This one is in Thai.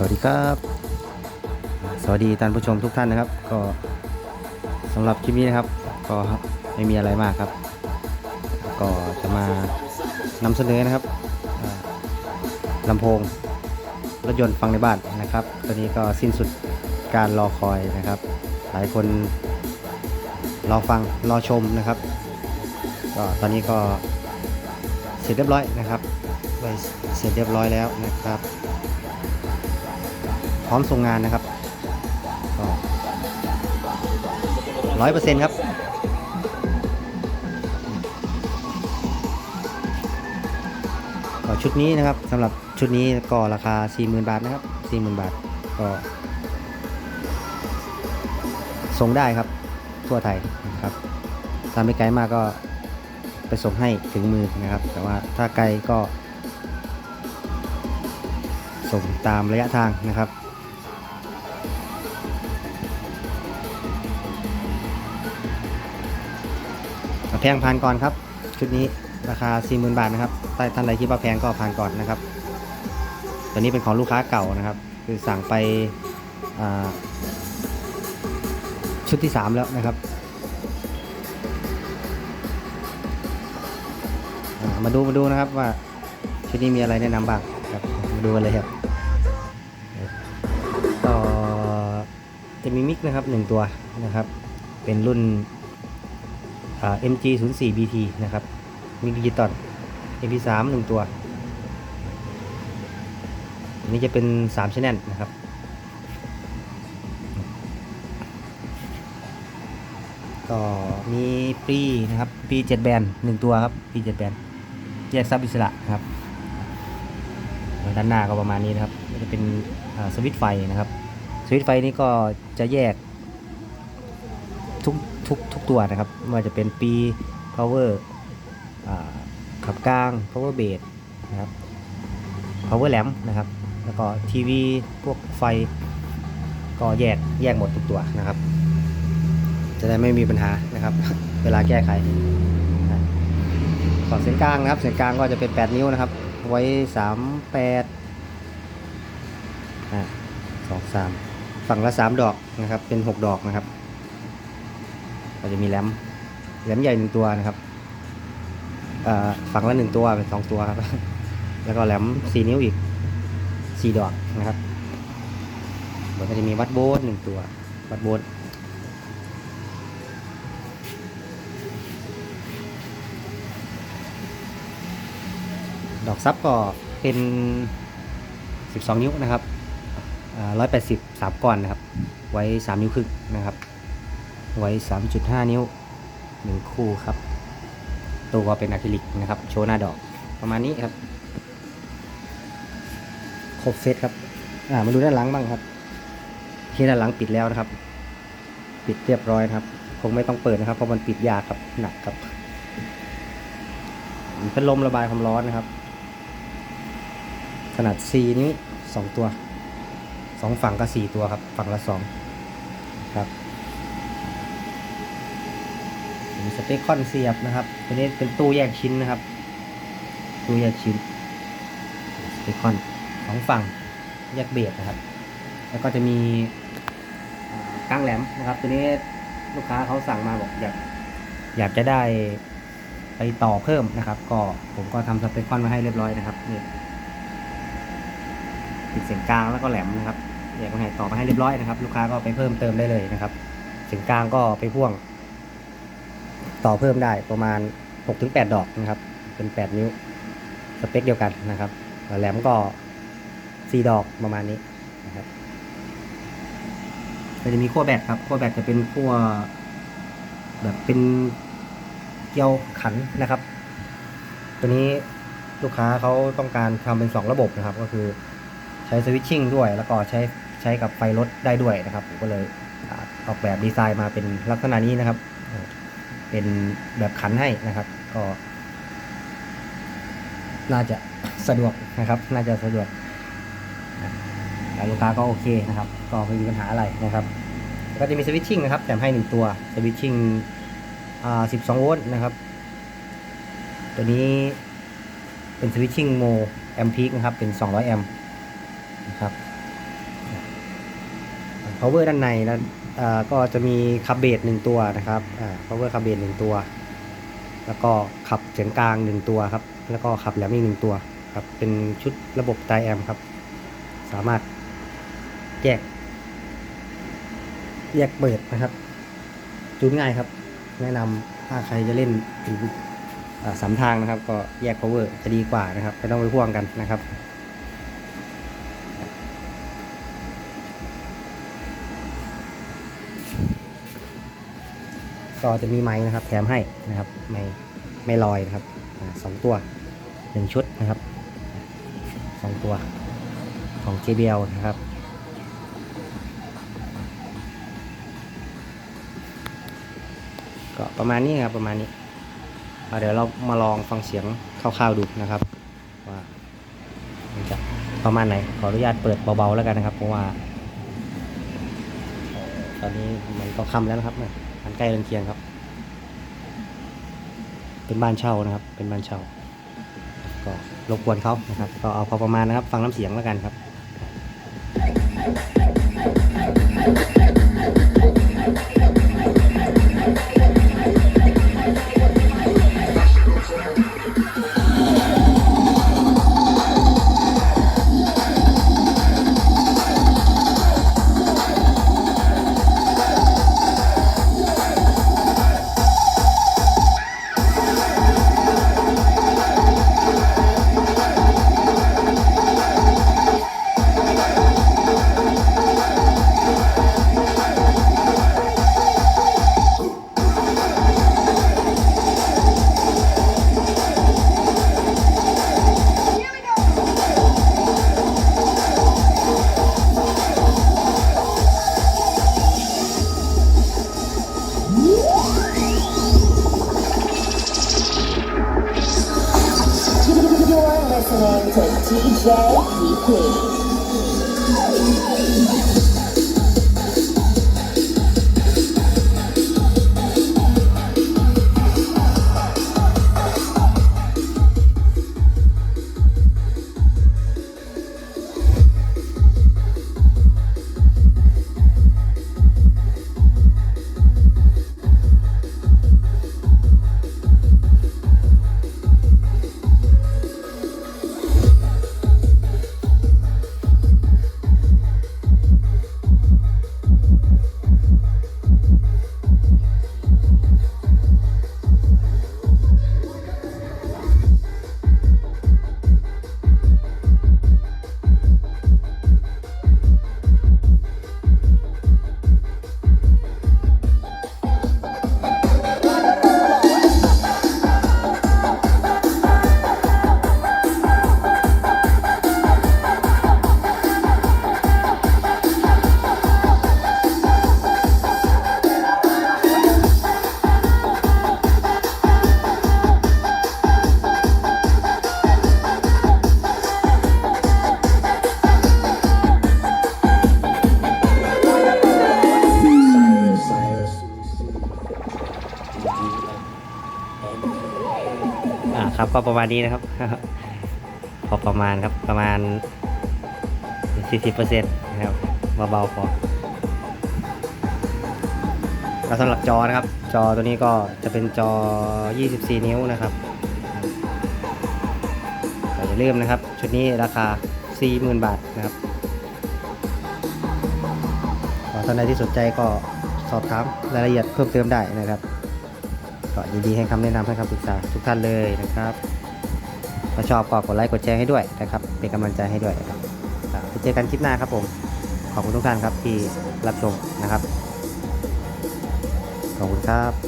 สวัสดีครับ สวัสดีท่านผู้ชมทุกท่านนะครับ ก็สำหรับคลิปนี้นะครับ ก็ไม่มีอะไรมากครับ ก็จะมานำเสนอนะครับอ่าลำโพงรถยนต์ฟังในบ้านนะครับตอนนี้ก็สิ้นสุดการรอคอยนะครับ หลายคนรอฟังรอชมนะครับก็ตอนนี้ก็เสร็จเรียบร้อยนะครับไว้เสร็จเรียบร้อยแล้วนะครับ พร้อมส่งงานนะครับร้อยเปอร์เซ็นต์ครับก็ชุดนี้นะครับสำหรับชุดนี้ก็ราคา 40,000 บาทนะครับ 40,000 บาทก็ส่งได้ครับทั่วไทยนะครับถ้าไม่ไกลมากก็ไปส่งให้ถึงมือนะครับ แต่ว่าถ้าไกลก็ส่งตามระยะทางนะครับ แพงผ่านก่อนครับ ชุดนี้ราคา 40,000 บาทนะครับใต้ท่านใดคิดว่าแพงก็ผ่านก่อนนะครับ ตัวนี้เป็นของลูกค้าเก่านะครับ คือสั่งไปชุดที่ 3 แล้วนะครับามาดูมาดูนะครับว่าชุดนี้มีอะไรแนะนำบ้างครับมาดูกันเลยครับก็จะมีมิกนะครับหนึ่งตัวนะครับ เป็นรุ่น อ่า MG 0 4 BT นะครับ มีดิจิตอล MP3 หนึ่งตัว อันนี้จะเป็น3 channel นะครับ ก็มีปีนะครับปี7แบนหนึ่งตัวครับปี7แบนแยกซับอิสระครับ ด้านหน้าก็ประมาณนี้นะครับ จะเป็นสวิตไฟนะครับ สวิตไฟนี้ก็จะแยกทุก ทุกทุกตัวนะครับไม่ว่าจะเป็นปี power อ่าขับกลาง power base นะครับ power lamp นะครับ แล้วก็ทีวีพวกไฟก็แยกแยกหมดทุกตัวนะครับ จะได้ไม่มีปัญหานะครับ เวลาแก้ไขนะก่อนเส้นกลางนะครับเส้นกลางก็จะเป็น 8 นิ้วนะครับ ไว้ 38อ่าสองสามฝั่งละ 3 ดอกนะครับ เป็น 6 ดอกนะครับ ก็จะมีแหลมแหลมใหญ่หนึ่งตัวนะครับฝั่งละหนึ่งตัวเป็นสองตัวครับ แล้วก็แหลมสี่นิ้วอีกสี่ดอกนะครับแล้วก็จะมีวัดโบสหนึ่งตัว วัดโบสดอกซับก็เป็น 12 นิ้วนะครับร้อยแปดสิบสามก้อนนะครับ ไว้ 3 นิ้วครึ่งนะครับ ไว้ 3.5 นิ้ว 1 คู่ครับ ตัวเป็นอะคริลิกนะครับ โชว์หน้าดอกประมาณนี้ครับ ครบเซตครับ อ่ามาดูด้านหลังบ้างครับ ที่ด้านหลังปิดแล้วนะครับ ปิดเรียบร้อยนะครับ คงไม่ต้องเปิดนะครับ เพราะมันปิดยากครับ หนักครับเป็นลมระบายความร้อนนะครับ ขนาด 4 นิ้ว 2 ตัว 2 ฝั่งก็ 4 ตัวครับ ฝั่งละ 2 ครับ สเปคคอนเสียบนะครับ ตัวนี้เป็นตู้แยกชิ้นนะครับ ตู้แยกชิ้น สเปคคอนสองฝั่งแยกเบสนะครับ แล้วก็จะมีอ่ากางแหลมนะครับ ตัวนี้ลูกค้าเขาสั่งมาบอกอยากอยากจะได้ไปต่อเพิ่มนะครับ ก็ผมก็ทำสเปคคอนมาให้เรียบร้อยนะครับนี่ติดเสียงกลางแล้วก็แหลมนะครับอยากมาให้ต่อมาให้เรียบร้อยนะครับ ลูกค้าก็ไปเพิ่มเติมได้เลยนะครับเสียงกลางก็ไปพ่วง ต่อเพิ่มได้ประมาณ 6-8 ดอกนะครับ เป็น 8 นิ้ว สเปคเดียวกันนะครับ แหลมก็ 4 ดอกประมาณนี้นะครับก็จะมีขั้วแบตครับขั้วแบตจะเป็นขั้วแบบเป็นเกลียวขันนะครับ ตัวนี้ลูกค้าเขาต้องการทำเป็น 2 ระบบนะครับ ก็คือใช้สวิตชิ่งด้วย แล้วก็ใช้ใช้กับไฟรถได้ด้วยนะครับผมก็เลยออกแบบดีไซน์มาเป็นลักษณะนี้นะครับ เป็นแบบขันให้นะครับ ก็ น่าจะสะดวกนะครับ น่าจะสะดวกลูกค้าก็โอเคนะครับ ก็ไม่มีปัญหาอะไรนะครับ ก็จะมีสวิตชิ่งนะครับ แถมให้หนึ่งตัวสวิตชิ่งอ่า12โวลต์นะครับ ตัวนี้เป็นสวิตชิ่งโมแอมพีกนะครับ เป็น200แอมป์นะครับ power ด้านในแล้ว ก็จะมีคับเบสหนึ่งตัวนะครับอ่า power คับเบสหนึ่งตัว แล้วก็ขับเสียงกลางหนึ่งตัวครับ แล้วก็ขับแหลมอีกหนึ่งตัวครับ เป็นชุดระบบไดแอมครับ สามารถแยก แยกเปิดนะครับ จูนง่ายครับ แนะนำถ้าใครจะเล่นถึงสามทางนะครับ ก็แยก power จะดีกว่านะครับ ไม่ต้องไปพ่วงกันนะครับ ก็จะมีไม้นะครับ แถมให้นะครับไม่ไม่ลอยนะครับสองตัวหนึ่งชุดนะครับสองตัวของ JBL นะครับก็ประมาณนี้ครับประมาณนี้เดี๋ยวเรามาลองฟังเสียงคร่าวๆดูนะครับ ว่ามันจะประมาณไหนขออนุญาตเปิดเบาๆแล้วกันนะครับ เพราะว่า ตอนนี้มันก็ค่ำแล้วนะครับ เนี่ยมันใกล้เรือนเคียงครับ เป็นบ้านเช่านะครับ เป็นบ้านเช่า ก็รบกวนเขานะครับ ก็เอาพอประมาณนะครับ ฟังน้ำเสียงแล้วกันครับ Cool. ครับก็ประมาณนี้นะครับ พอประมาณครับประมาณ 40%นะครับเบาๆพอแล้วสำหรับจอนะครับ จอตัวนี้ก็จะเป็นจอ 24 นิ้วนะครับอย่าลืมนะครับ ชุดนี้ราคา 40,000 บาทนะครับท่านใดที่สนใจก็สอบถามรายละเอียดเพิ่มเติมได้นะครับ ก็ยินดีให้คำแนะนำให้คำปรึกษาทุกท่านเลยนะครับถ้าชอบก็กดไลค์กดแชร์ให้ด้วยนะครับ เป็นกำลังใจให้ด้วยนะครับครับไปเจอกันคลิปหน้าครับผมขอบคุณทุกท่านครับที่รับชมนะครับขอบคุณครับ